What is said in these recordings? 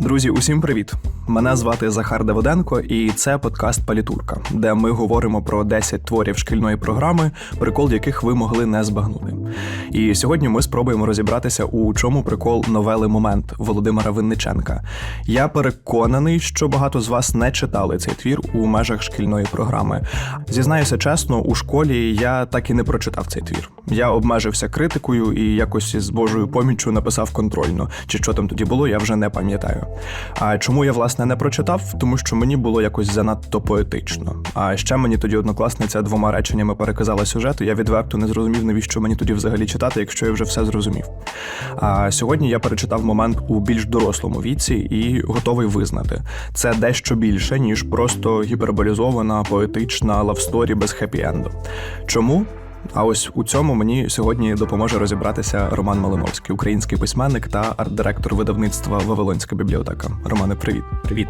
Друзі, усім привіт! Мене звати Захар Давиденко, і це подкаст Палітурка, де ми говоримо про 10 творів шкільної програми, прикол яких ви могли не збагнути. І сьогодні ми спробуємо розібратися, у чому прикол новели Момент Володимира Винниченка. Я переконаний, що багато з вас не читали цей твір у межах шкільної програми. Зізнаюся чесно, у школі я так і не прочитав цей твір. Я обмежився критикою і якось з Божою поміччю написав контрольно. Чи що там тоді було, я вже не пам'ятаю. А чому я власне не прочитав? Тому що мені було якось занадто поетично. А ще мені тоді однокласниця двома реченнями переказала сюжет, і я відверто не зрозумів, навіщо мені тоді взагалі читати, якщо я вже все зрозумів. А сьогодні я перечитав момент у більш дорослому віці і готовий визнати, це дещо більше, ніж просто гіперболізована, поетична лавсторі без хеппі-енду. Чому? А ось у цьому мені сьогодні допоможе розібратися Роман Малиновський, український письменник та арт-директор видавництва Вавилонська бібліотека. Романе, привіт. Привіт.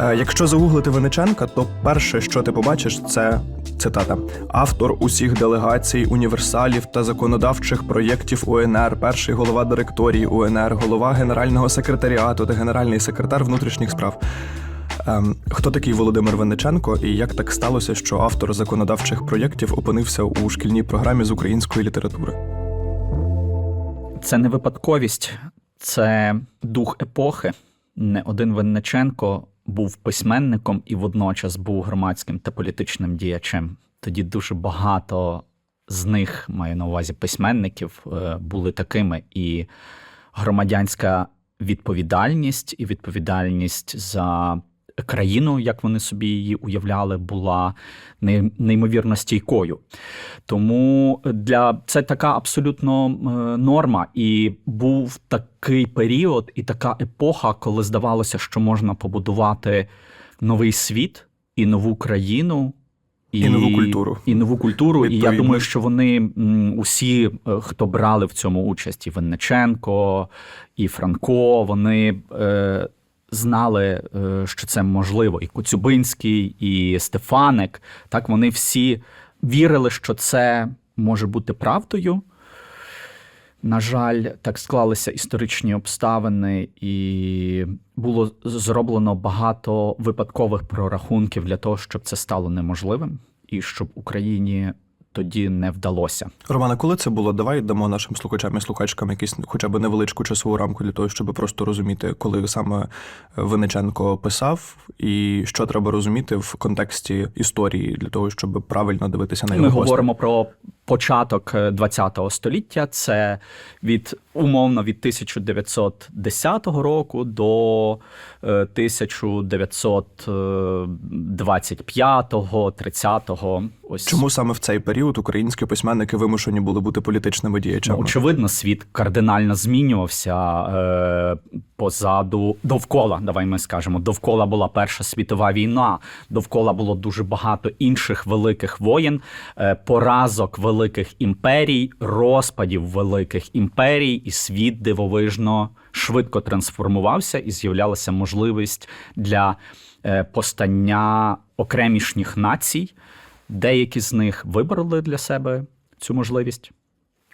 Е, Якщо загуглити Винниченка, то перше, що ти побачиш, це цитата: автор усіх делегацій, універсалів та законодавчих проєктів УНР, перший голова директорії УНР, голова генерального секретаріату та генеральний секретар внутрішніх справ. Ем, хто такий Володимир Винниченко і як так сталося, що автор законодавчих проєктів опинився у шкільній програмі з української літератури? Це не випадковість, це дух епохи. Не один Винниченко був письменником і водночас був громадським та політичним діячем. Тоді дуже багато з них, маю на увазі письменників, е, були такими. І громадянська відповідальність і відповідальність за країну, як вони собі її уявляли, була неймовірно стійкою. Тому для це така абсолютно е, норма. І був такий період і така епоха, коли здавалося, що можна побудувати новий світ і нову країну. І нову культуру. І нову культуру. І я думаю, що вони усі, е, хто брали в цьому участь, і Винниченко, і Франко, вони е, знали, е, що це можливо. І Коцюбинський, і Стефаник. Так вони всі вірили, що це може бути правдою. На жаль, так склалися історичні обставини, і було зроблено багато випадкових прорахунків для того, щоб це стало неможливим, і щоб Україні тоді не вдалося. Романе, коли це було? Давай дамо нашим слухачам і слухачкам якісь хоча б невеличку часову рамку для того, щоб просто розуміти, коли саме Винниченко писав, і що треба розуміти в контексті історії для того, щоб правильно дивитися на його Ми постать. говоримо про початок ХХ століття. Це від умовно від 1910 року до е, 1925-го, 30-го. Ось Чому саме в цей період українські письменники вимушені були бути політичними Ну, діячами? очевидно, світ кардинально змінювався е, позаду довкола. Давай ми скажемо, довкола була Перша світова війна, довкола було дуже багато інших великих воєн, е, поразок великих імперій, розпадів великих імперій, і світ дивовижно швидко трансформувався, і з'являлася можливість для е, постання окремішніх націй. Деякі з них вибороли для себе цю можливість.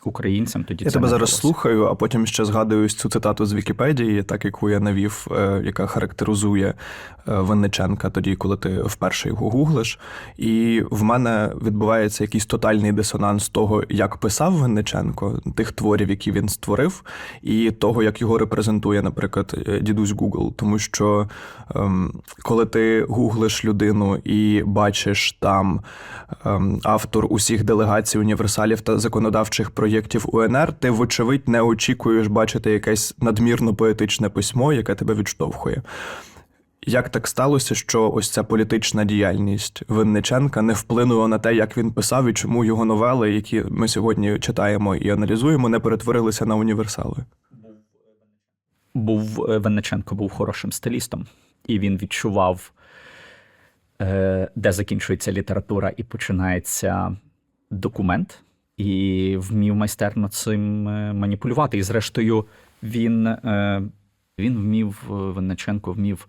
Українцям тоді Я це тебе зараз слухаю, а потім ще згадую цю цитату з Вікіпедії, так яку я навів, е, яка характеризує е, Винниченка тоді, коли ти вперше його гуглиш. І в мене відбувається якийсь тотальний дисонанс того, як писав Винниченко, тих творів, які він створив, і того, як його репрезентує, наприклад, е, дідусь Google. Тому що ем, коли ти гуглиш людину і бачиш там ем, автор усіх делегацій, універсалів та законодавчих проєктів УНР, ти, вочевидь, не очікуєш бачити якесь надмірно поетичне письмо, яке тебе відштовхує. Як так сталося, що ось ця політична діяльність Винниченка не вплинула на те, як він писав, і чому його новели, які ми сьогодні читаємо і аналізуємо, не перетворилися на універсали? був е, Винниченко був хорошим стилістом, і він відчував, е, де закінчується література і починається документ, і вмів майстерно цим е, маніпулювати. І зрештою, він, е, він вмів, е, Винниченко вмів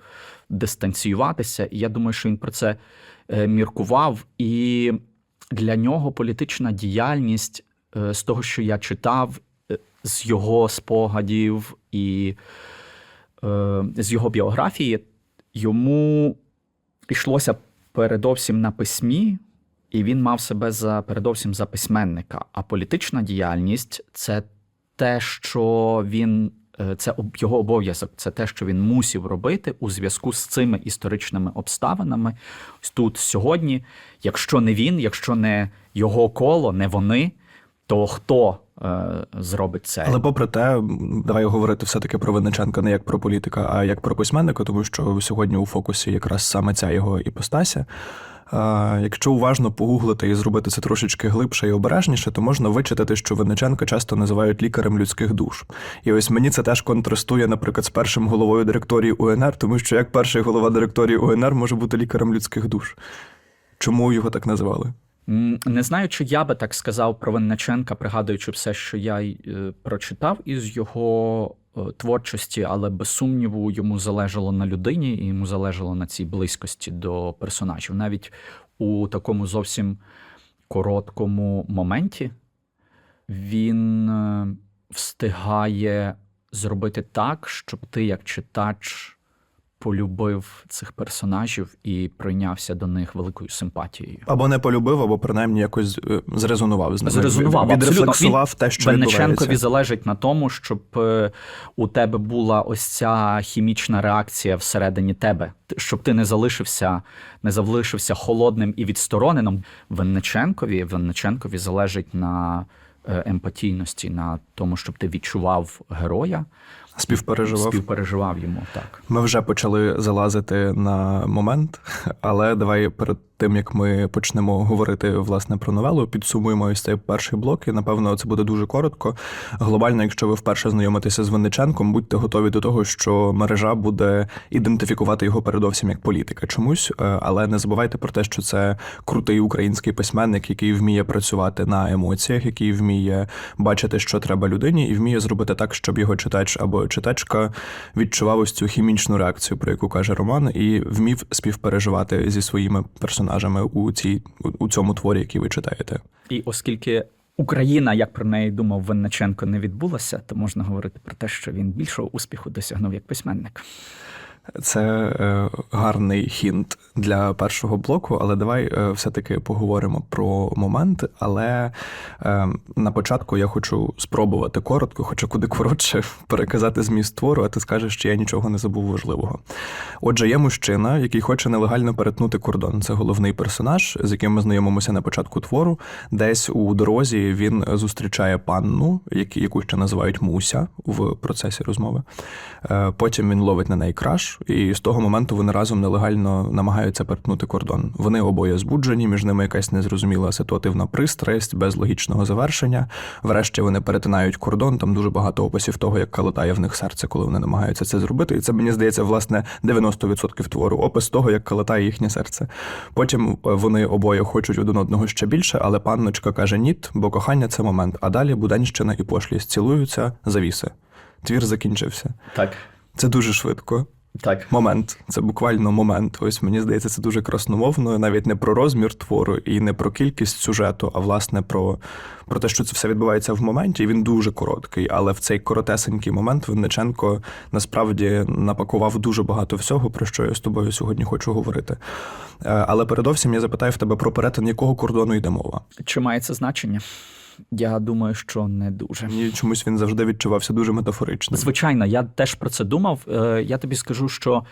дистанціюватися. І я думаю, що він про це міркував. І для нього політична діяльність з того, що я читав, з його спогадів і з його біографії, йому йшлося передовсім на письмі, і він мав себе за передовсім за письменника. А політична діяльність це те, що він. е, Це його обов'язок, це те, що він мусів робити у зв'язку з цими історичними обставинами. Тут сьогодні, якщо не він, якщо не його коло, не вони, то хто е, зробить це? Але попри те, давай говорити все-таки про Винниченка не як про політика, а як про письменника, тому що сьогодні у фокусі якраз саме ця його іпостася. Якщо уважно погуглити і зробити це трошечки глибше і обережніше, то можна вичитати, що Винниченка часто називають лікарем людських душ. І ось мені це теж контрастує, наприклад, з першим головою директорії УНР, тому що як перший голова директорії УНР може бути лікарем людських душ. Чому його так називали? Не знаю, чи я би так сказав про Винниченка, пригадуючи все, що я е, прочитав із його творчості, але без сумніву йому залежало на людині, і йому залежало на цій близькості до персонажів. Навіть у такому зовсім короткому моменті він е, встигає зробити так, щоб ти, як читач, полюбив цих персонажів і пройнявся до них великою симпатією. Або не полюбив, або принаймні якось е, зрезонував з ними. Зрезонував, відрефлексував те, що Венниченкові відбувається. залежить на тому, щоб е, у тебе була ось ця хімічна реакція всередині тебе, щоб ти не залишився, не залишився холодним і відстороненим. Венниченкові, Венниченкові залежить на е, емпатійності, на тому, щоб ти відчував героя, Співпереживав. співпереживав йому так. Ми вже почали залазити на момент, але давай перед тим як ми почнемо говорити власне про новелу, підсумуємо ось цей перший блок. І напевно це буде дуже коротко. Глобально, якщо ви вперше знайомитеся з Винниченком, будьте готові до того, що мережа буде ідентифікувати його передовсім як політика чомусь, е, але не забувайте про те, що це крутий український письменник, який вміє працювати на емоціях, який вміє бачити, що треба людині, і вміє зробити так, щоб його читач або читачка відчував ось цю хімічну реакцію, про яку каже Роман, і вмів співпереживати зі своїми персонажами у цій у- цьому творі, який ви читаєте. І оскільки Україна, як про неї думав Винниченко, не відбулася, то можна говорити про те, що він більшого успіху досягнув як письменник. Це е, гарний хінт для першого блоку, але давай е, все-таки поговоримо про момент. Але е, на початку я хочу спробувати коротко, хоча куди коротше, переказати зміст твору, а ти скажеш, що я нічого не забув важливого. Отже, є мужчина, який хоче нелегально перетнути кордон. Це головний персонаж, з яким ми знайомимося на початку твору. Десь у дорозі він зустрічає панну, яку ще називають Муся в процесі розмови. Потім він ловить на неї краш, і з того моменту вони разом нелегально намагаються перетнути кордон. Вони обоє збуджені, між ними якась незрозуміла ситуативна пристрасть без логічного завершення. Врешті вони перетинають кордон. Там дуже багато описів того, як калатає в них серце, коли вони намагаються це зробити. І це мені здається, власне, 90% твору. Опис того, як калатає їхнє серце. Потім е, вони обоє хочуть один одного ще більше, але панночка каже ніт, бо кохання це момент. А далі буденщина і пошлість цілуються, завіси. Твір закінчився. Так. Це дуже швидко. Так. Момент, це буквально момент. Ось мені здається, це дуже красномовно, навіть не про розмір твору і не про кількість сюжету, а власне про, про те, що це все відбувається в моменті. І він дуже короткий, але в цей коротесенький момент Винниченко насправді напакував дуже багато всього, про що я з тобою сьогодні хочу говорити. Е, Але передовсім я запитаю в тебе про перетин якого кордону йде мова. Чи має це значення? Я думаю, що не дуже. Мені чомусь він завжди відчувався дуже метафоричним. Звичайно, я теж про це думав. Е, Я тобі скажу, що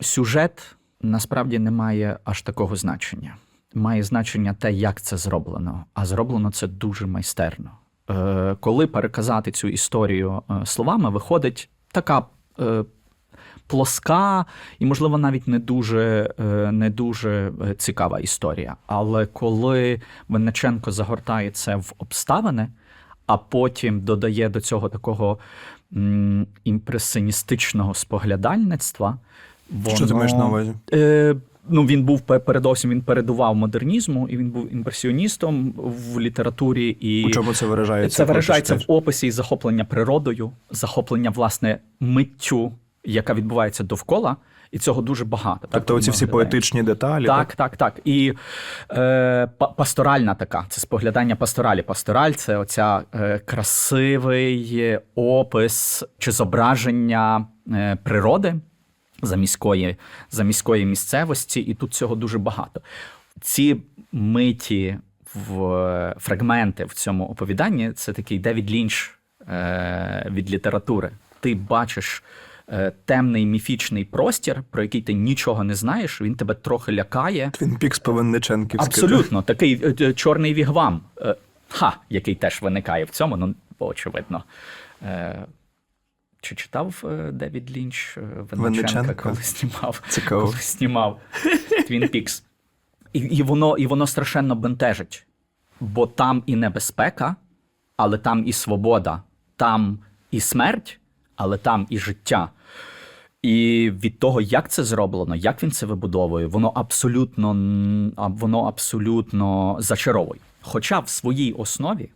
сюжет насправді не має аж такого значення. Має значення те, як це зроблено. А зроблено це дуже майстерно. Е, Коли переказати цю історію е, словами, виходить така. Плоска і, можливо, навіть не дуже, е, не дуже е, цікава історія. Але коли Винниченко загортає це в обставини, а потім додає до цього такого м, споглядальництва. Воно, Що ти маєш на увазі? Е, ну, він був передовсім він передував модернізму, і він був імпресіоністом в літературі. І У чому це виражається? це виражається в описі і захоплення природою, захоплення власне миттю, яка відбувається довкола. І цього дуже багато. так, Тобто, оці всі оглядаємо. поетичні деталі. Так, так, так. І е, пасторальна така, це споглядання пасторалі. Пастораль це оця е, красивий опис чи зображення е, природи за міської, за міської місцевості, і тут цього дуже багато. Ці миті в фрагменти в цьому оповіданні це такий Девід Лінч е, від літератури. Ти бачиш темний міфічний простір, про який ти нічого не знаєш, він тебе трохи лякає. Твін Пікс Повинниченківський. Абсолютно, такий е, е, чорний вігвам, е, ха, який теж виникає в цьому, ну, очевидно. Е, Чи читав е, Девід Лінч е, Винниченка. коли знімав, Цікаво. коли знімав Твін Пікс? І, і, воно, і воно страшенно бентежить, бо там і небезпека, але там і свобода, там і смерть, але там і життя. І від того, як це зроблено, як він це вибудовує, воно абсолютно, воно абсолютно зачаровує. Хоча в своїй основі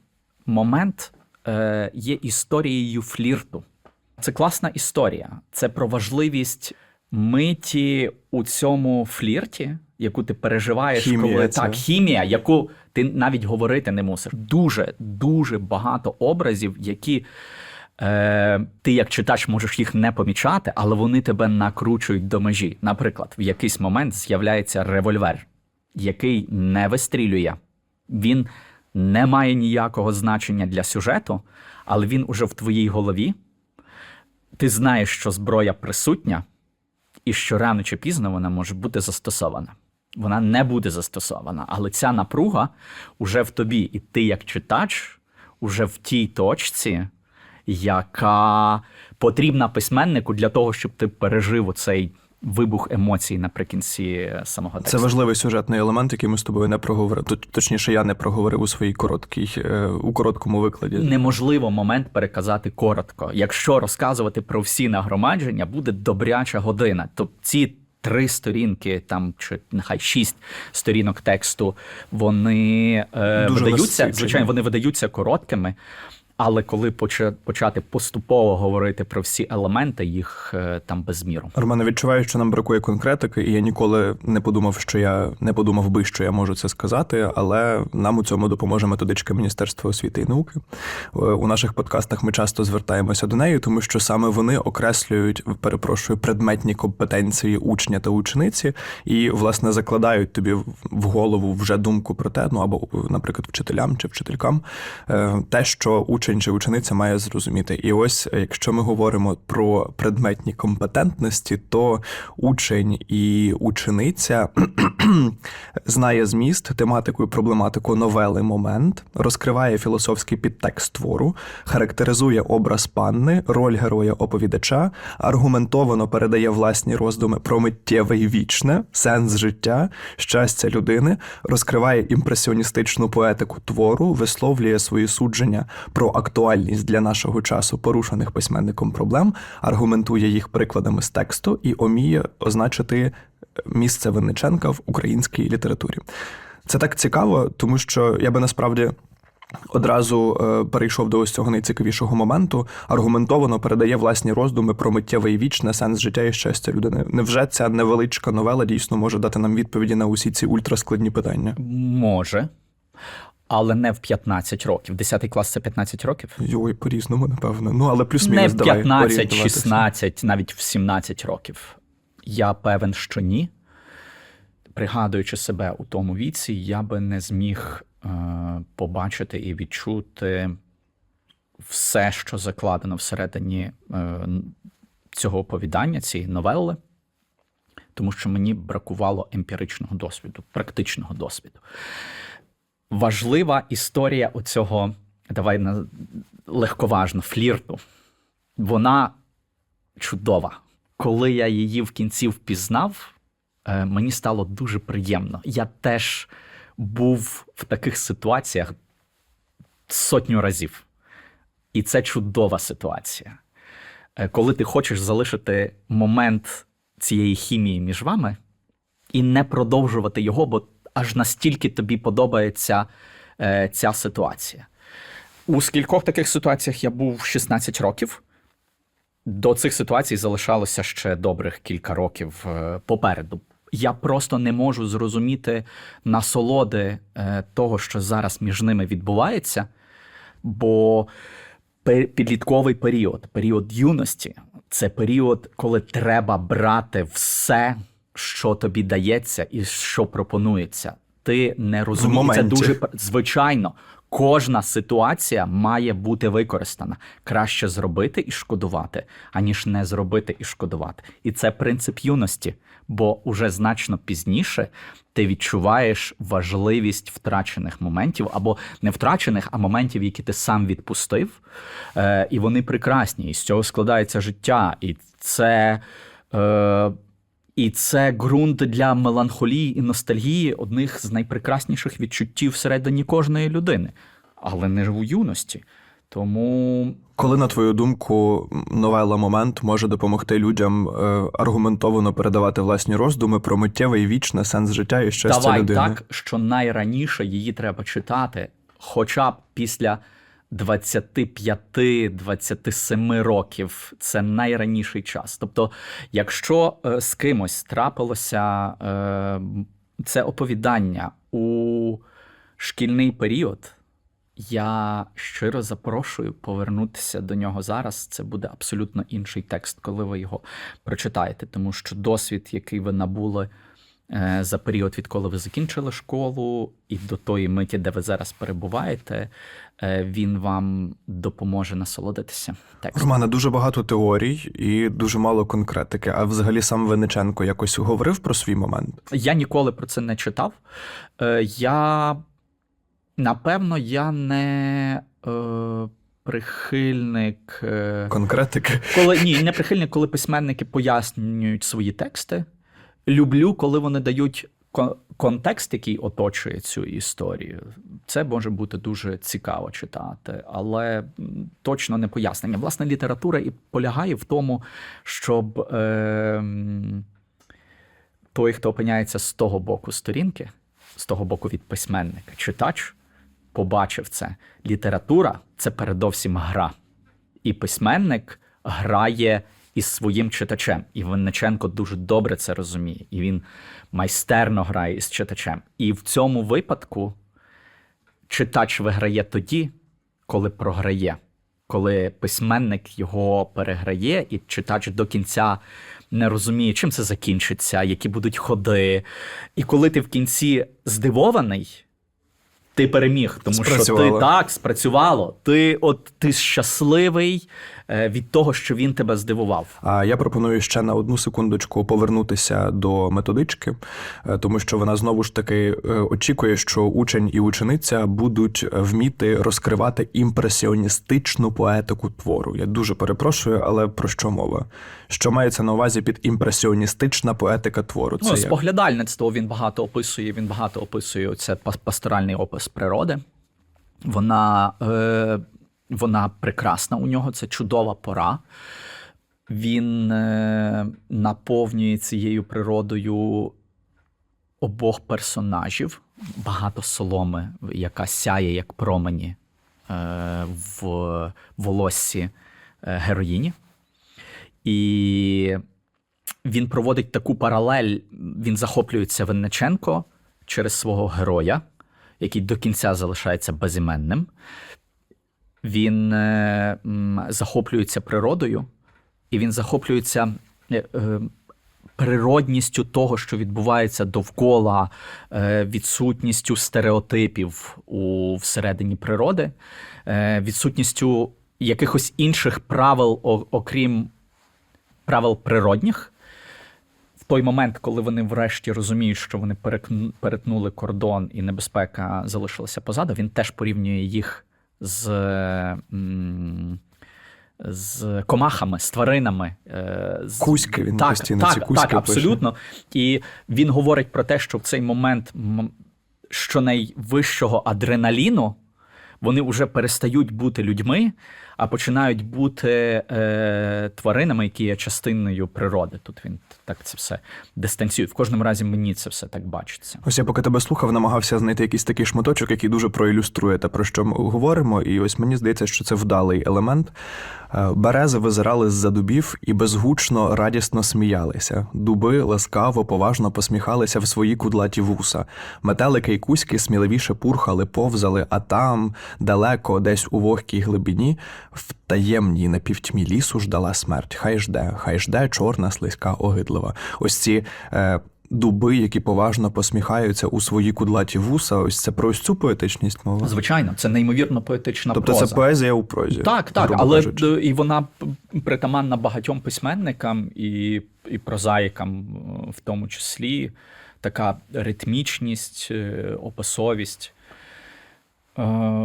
момент е, є історією флірту. Це класна історія. Це про важливість миті у цьому флірті, яку ти переживаєш, Хімія коли ця. так, хімія, яку ти навіть говорити не мусиш. Дуже, дуже багато образів, які е, ти як читач можеш їх не помічати, але вони тебе накручують до межі. Наприклад, в якийсь момент з'являється револьвер, який не вистрілює. Він не має ніякого значення для сюжету, але він уже в твоїй голові. Ти знаєш, що зброя присутня, і що рано чи пізно вона може бути застосована. Вона не буде застосована, але ця напруга уже в тобі, і ти, як читач, уже в тій точці, яка потрібна письменнику для того, щоб ти пережив оцей вибух емоцій наприкінці е, самого тексту. Це важливий сюжетний елемент, який ми з тобою не проговорили. Точніше, я не проговорив у своїй короткій, е, у короткому викладі. Неможливо момент переказати коротко. Якщо розказувати про всі нагромадження, буде добряча година. Тобто ці три сторінки, там чи нехай шість сторінок тексту, вони е, Дуже видаються, звичайно, вони видаються короткими. Але коли поча- почати поступово говорити про всі елементи, їх е, там без міру. Романе, відчуваю, що нам бракує конкретики, і я ніколи не подумав, що я не подумав би, що я можу це сказати, але нам у цьому допоможе методичка Міністерства освіти і науки. Е, У наших подкастах ми часто звертаємося до неї, тому що саме вони окреслюють, перепрошую, предметні компетенції учня та учениці, і власне закладають тобі в- в голову вже думку про те, ну або, наприклад, вчителям чи вчителькам, е, те, що учень чи учениця має зрозуміти. І ось, е, якщо ми говоримо про предметні компетентності, то учень і учениця знає зміст, тематику і проблематику новели момент, розкриває філософський підтекст твору, характеризує образ панни, роль героя оповідача, аргументовано передає власні роздуми про миттєве і вічне, сенс життя, щастя людини, розкриває імпресіоністичну поетику твору, висловлює свої судження про актуальність для нашого часу порушених письменником проблем, аргументує їх прикладами з тексту і уміє означити місце Винниченка в українській літературі. Це так цікаво, тому що я би насправді. Одразу е, перейшов до ось цього найцікавішого моменту, аргументовано передає власні роздуми про миттєве і вічне сенс життя і щастя людини. Невже ця невеличка новела дійсно може дати нам відповіді на усі ці ультраскладні питання? Може, але не в 15 років. 10 клас це 15 років. Йой, по-різному, напевно. Ну, але Не плюс-мінус в 15, 16, навіть в 17 років. Я певен, що ні. Пригадуючи себе у тому віці, я би не зміг е, побачити і відчути все, що закладено всередині е, цього оповідання, цієї новели, тому що мені бракувало емпіричного досвіду, практичного досвіду. Важлива історія оцього, давай на легковажно, флірту. Вона чудова. Коли я її в кінці впізнав, е, мені стало дуже приємно. Я теж був в таких ситуаціях сотню разів. І це чудова ситуація. Е, Коли ти хочеш залишити момент цієї хімії між вами і не продовжувати його, бо аж настільки тобі подобається е, ця ситуація. У скількох таких ситуаціях я був 16 років. до цих ситуацій залишалося ще добрих кілька років е, попереду. Я просто не можу зрозуміти насолоди е, того, що зараз між ними відбувається, бо підлітковий період, період юності це період, коли треба брати все, що тобі дається і що пропонується. Ти не розумієш. Це дуже звичайно. Кожна ситуація має бути використана. Краще зробити і шкодувати, аніж не зробити і шкодувати. І це принцип юності, бо уже значно пізніше ти відчуваєш важливість втрачених моментів або не втрачених, а моментів, які ти сам відпустив. Е, і вони прекрасні. І з цього складається життя. І це. Е, і це ґрунт для меланхолії і ностальгії одних з найпрекрасніших відчуттів всередині кожної людини, але не у юності. Тому Коли, на твою думку, новела момент може допомогти людям е, аргументовано передавати власні роздуми про миттєвий вічне сенс життя і щастя давай людини? так, що найраніше її треба читати, хоча б після 25-27 років це найраніший час. Тобто, якщо е, з кимось трапилося е, це оповідання у шкільний період, я щиро запрошую повернутися до нього зараз. Це буде абсолютно інший текст, коли ви його прочитаєте, тому що досвід, який ви набули е, за період, відколи ви закінчили школу, і до тої миті, де ви зараз перебуваєте, він вам допоможе насолодитися текстом. Романе, дуже багато теорій і дуже мало конкретики. А взагалі сам Вениченко якось говорив про свій момент. Я ніколи про це не читав. Е, я напевно, я не е, прихильник. Е, Конкретики. коли ні, не прихильник, коли письменники пояснюють свої тексти. Люблю, коли вони дають контекст, який оточує цю історію. Це може бути дуже цікаво читати, але точно не пояснення. Власне, література і полягає в тому, щоб е, той, хто опиняється з того боку сторінки, з того боку від письменника, читач, побачив це. Література це передовсім гра. І письменник грає із своїм читачем. І Винниченко дуже добре це розуміє. І він майстерно грає із читачем. І в цьому випадку читач виграє тоді, коли програє, коли письменник його переграє, і читач до кінця не розуміє, чим це закінчиться, які будуть ходи. І коли ти в кінці здивований, ти переміг, тому що ти так спрацювало. Ти от ти щасливий від того, що він тебе здивував. А я пропоную ще на одну секундочку повернутися до методички, е, тому що вона знову ж таки е, очікує, що учень і учениця будуть вміти розкривати імпресіоністичну поетику твору. Я дуже перепрошую, але про що мова? Що мається на увазі під імпресіоністична поетика твору? Це Ну, споглядальництво він багато описує. Він багато описує це пасторальний опис природи. Вона, е, вона прекрасна у нього, це чудова пора. Він е, наповнює цією природою обох персонажів. Багато соломи, яка сяє як промені е, в волоссі е, героїні. І він проводить таку паралель. Він захоплюється Винниченко через свого героя, який до кінця залишається безіменним. Він е, захоплюється природою, і він захоплюється е, е, природністю того, що відбувається довкола, відсутністю стереотипів у всередині природи, відсутністю якихось інших правил, окрім правил природних. В той момент, коли вони врешті розуміють, що вони перетнули кордон і небезпека залишилася позаду, він теж порівнює їх з, з комахами, з тваринами. е, З... Кузьки, він так, постійно так, ці кузьки Так, пише. абсолютно. І він говорить про те, що в цей момент що найвищого адреналіну вони вже перестають бути людьми, а починають бути е, тваринами, які є частиною природи. Тут він так це все дистанціює. В кожному разі мені це все так бачиться. Ось я поки тебе слухав, намагався знайти якийсь такий шматочок, який дуже проілюструє те, про що ми говоримо. І ось мені здається, що це вдалий елемент. Е, Берези визирали з-за дубів і безгучно радісно сміялися. Дуби ласкаво, поважно посміхалися в свої кудлаті вуса. Метелики й кузьки сміливіше пурхали, повзали, а там, далеко, десь у вогкій глибині, в таємній напівтьмі лісу ждала смерть. Хай жде, хай жде чорна, слизька, огидлива. Ось ці. Е, Дуби, які поважно посміхаються у свої кудлаті вуса, ось це про ось цю поетичність мова. Звичайно, це неймовірно поетична Тобто проза. це поезія у прозі. Так, так, але кажучи. і вона притаманна багатьом письменникам і, і прозаїкам, е, в тому числі, така ритмічність, е, описовість. е,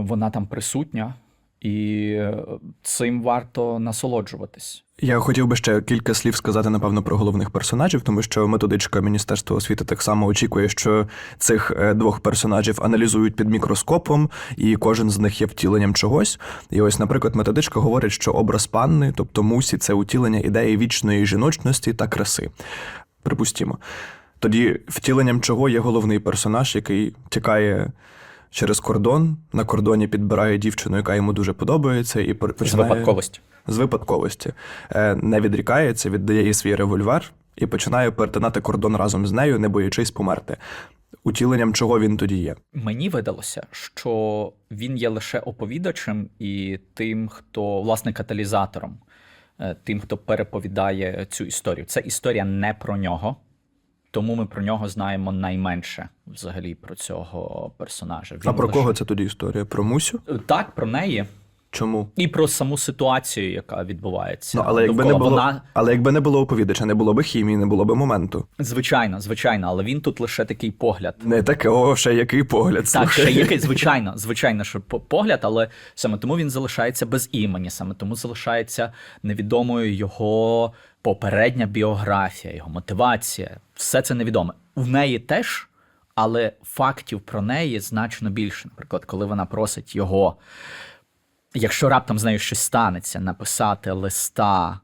Вона там присутня, і е, цим варто насолоджуватись. Я хотів би ще кілька слів сказати, напевно, про головних персонажів, тому що методичка Міністерства освіти так само очікує, що цих е, двох персонажів аналізують під мікроскопом, і кожен з них є втіленням чогось. І ось, наприклад, методичка говорить, що образ панни, тобто мусі, це утілення ідеї вічної жіночності та краси. Припустімо. Тоді втіленням чого є головний персонаж, який тікає. Через кордон на кордоні підбирає дівчину, яка йому дуже подобається, і пер- З випадковості. з випадковості. Е, Не відрікається, віддає їй свій револьвер і починає перетинати кордон разом з нею, не боячись померти. Утіленням чого він тоді є. Мені видалося, що він є лише оповідачем і тим, хто власне каталізатором, е, тим, хто переповідає цю історію. Це історія не про нього, тому ми про нього знаємо найменше взагалі про цього персонажа. А про лише- кого це тоді історія? Про Мусю? Так, про неї. Чому? І про саму ситуацію, яка відбувається. Ну, але якби не було, Вона але якби не було оповідача, не було би хімії, не було би моменту. звичайно, звичайно, але він тут лише такий погляд. Не таке, о, ще який погляд. Так, слухай. ще який, звичайно, звичайно, що погляд, але саме тому він залишається без імені, саме тому залишається невідомою його попередня біографія, його мотивація. Все це невідоме. В неї теж, але фактів про неї значно більше. Наприклад, коли вона просить його, якщо раптом з нею щось станеться, написати листа.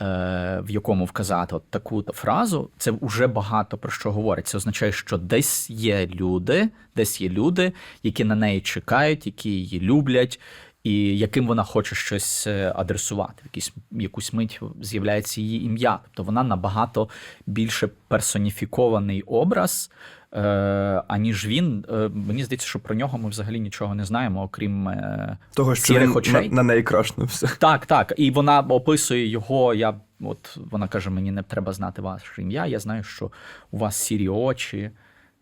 е, В якому вказати от таку-то фразу, це вже багато про що говорить. Це означає, що десь є люди, десь є люди, які на неї чекають, які її люблять, і яким вона хоче щось е, адресувати. В якийсь якусь мить з'являється її ім'я. Тобто вона набагато більше персоніфікований образ, аніж він. Е, мені здається, що про нього ми взагалі нічого не знаємо, окрім е, Того, що сірих він на, очей. на неї крашнувся. Так, так. І вона описує його. Я от вона каже: мені не треба знати ваше ім'я. Я знаю, що у вас сірі очі.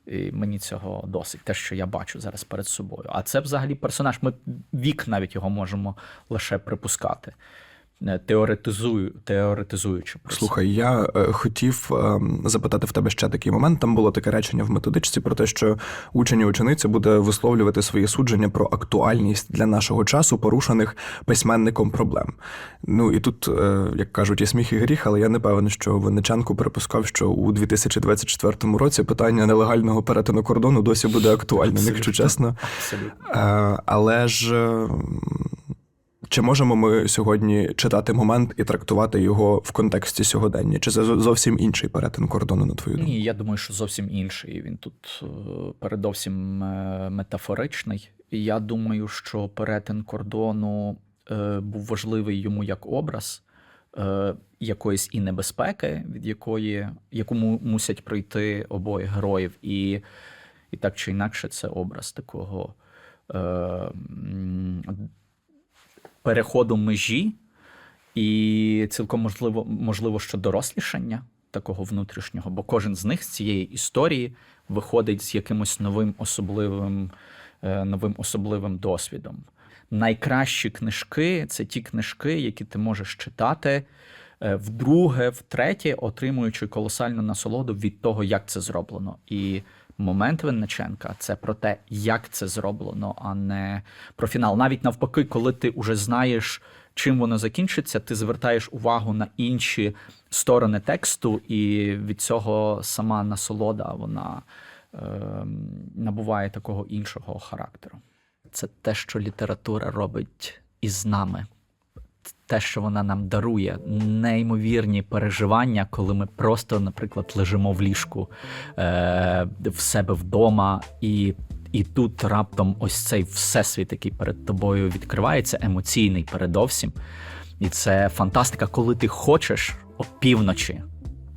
І мені цього досить, те, що я бачу зараз перед собою. А це взагалі персонаж. Ми вік навіть його можемо лише припускати, е, теоретизую, теоретизуючи. Слухай, я е, хотів е, запитати в тебе ще такий момент. Там було таке речення в методичці про те, що учень і учениця буде висловлювати свої судження про актуальність для нашого часу, порушених письменником проблем. Ну і тут, е, як кажуть, і сміх і гріх, але я не певен, що Винниченко припускав, що у 2024 році питання нелегального перетину кордону досі буде актуальним, якщо чесно. Абсолютно. Е, але ж. Чи можемо ми сьогодні читати момент і трактувати його в контексті сьогодення? Чи це зовсім інший перетин кордону, на твою думку? Ні, я думаю, що зовсім інший. Він тут е, передовсім е, метафоричний. Я думаю, що перетин кордону е, був важливий йому як образ якоїсь і небезпеки, від якої якому мусять пройти обоє героїв, і, і так чи інакше, це образ такого. Переходу межі, і цілком можливо, можливо, що дорослішання такого внутрішнього, бо кожен з них з цієї історії виходить з якимось новим особливим, е, новим особливим досвідом. Найкращі книжки це ті книжки, які ти можеш читати е, вдруге, втретє, отримуючи колосальну насолоду від того, як це зроблено. І момент Винниченка це про те, як це зроблено, а не про фінал. Навіть навпаки, коли ти вже знаєш, чим воно закінчиться, ти звертаєш увагу на інші сторони тексту, і від цього сама насолода вона е, набуває такого іншого характеру. це те, що література робить із нами. Те, що вона нам дарує, неймовірні переживання, коли ми просто, наприклад, лежимо в ліжку е, в себе вдома, і, і тут раптом ось цей всесвіт, який перед тобою відкривається, емоційний передовсім. І це фантастика, коли ти хочеш опівночі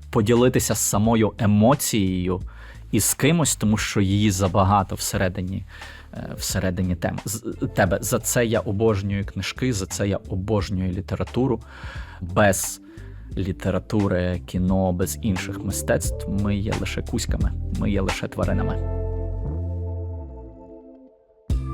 поділитися з самою емоцією і з кимось, тому що її забагато всередині, всередині тем, тебе. За це я обожнюю книжки, за це я обожнюю літературу. Без літератури, кіно, без інших мистецтв ми є лише кузьками, ми є лише тваринами.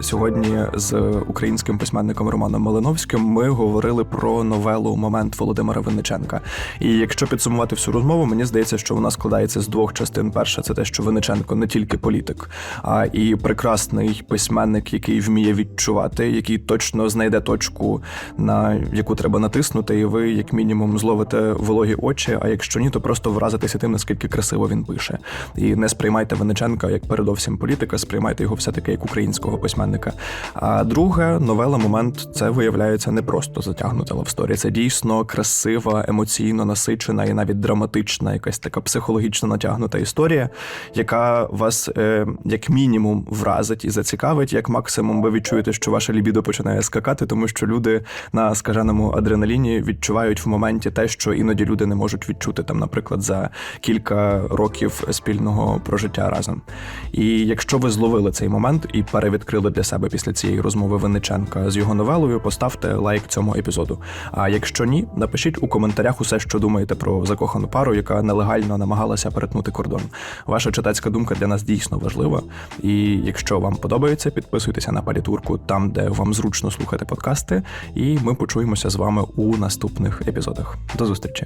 Сьогодні з українським письменником Романом Малиновським ми говорили про новелу Момент Володимира Винниченка. І якщо підсумувати всю розмову, мені здається, що вона складається з двох частин. Перша це те, що Винниченко не тільки політик, а і прекрасний письменник, який вміє відчувати, який точно знайде точку, на яку треба натиснути, і ви, як мінімум, зловите вологі очі. А якщо ні, то просто вразитеся тим, наскільки красиво він пише. І не сприймайте Винниченка як передовсім політика, сприймайте його все-таки як українського письменника. А друге, новела момент це виявляється не просто затягнута лавсторія. Це дійсно красива, емоційно насичена і навіть драматична, якась така психологічно натягнута історія, яка вас е, як мінімум вразить і зацікавить, як максимум ви відчуєте, що ваша лібідо починає скакати, тому що люди на скаженому адреналіні відчувають в моменті те, що іноді люди не можуть відчути там, наприклад, за кілька років спільного прожиття разом. І якщо ви зловили цей момент і перевідкрили для себе після цієї розмови Винниченка з його новелою, поставте лайк цьому епізоду. А якщо ні, напишіть у коментарях усе, що думаєте про закохану пару, яка нелегально намагалася перетнути кордон. Ваша читацька думка для нас дійсно важлива. І якщо вам подобається, підписуйтеся на палітурку там, де вам зручно слухати подкасти. І ми почуємося з вами у наступних епізодах. До зустрічі!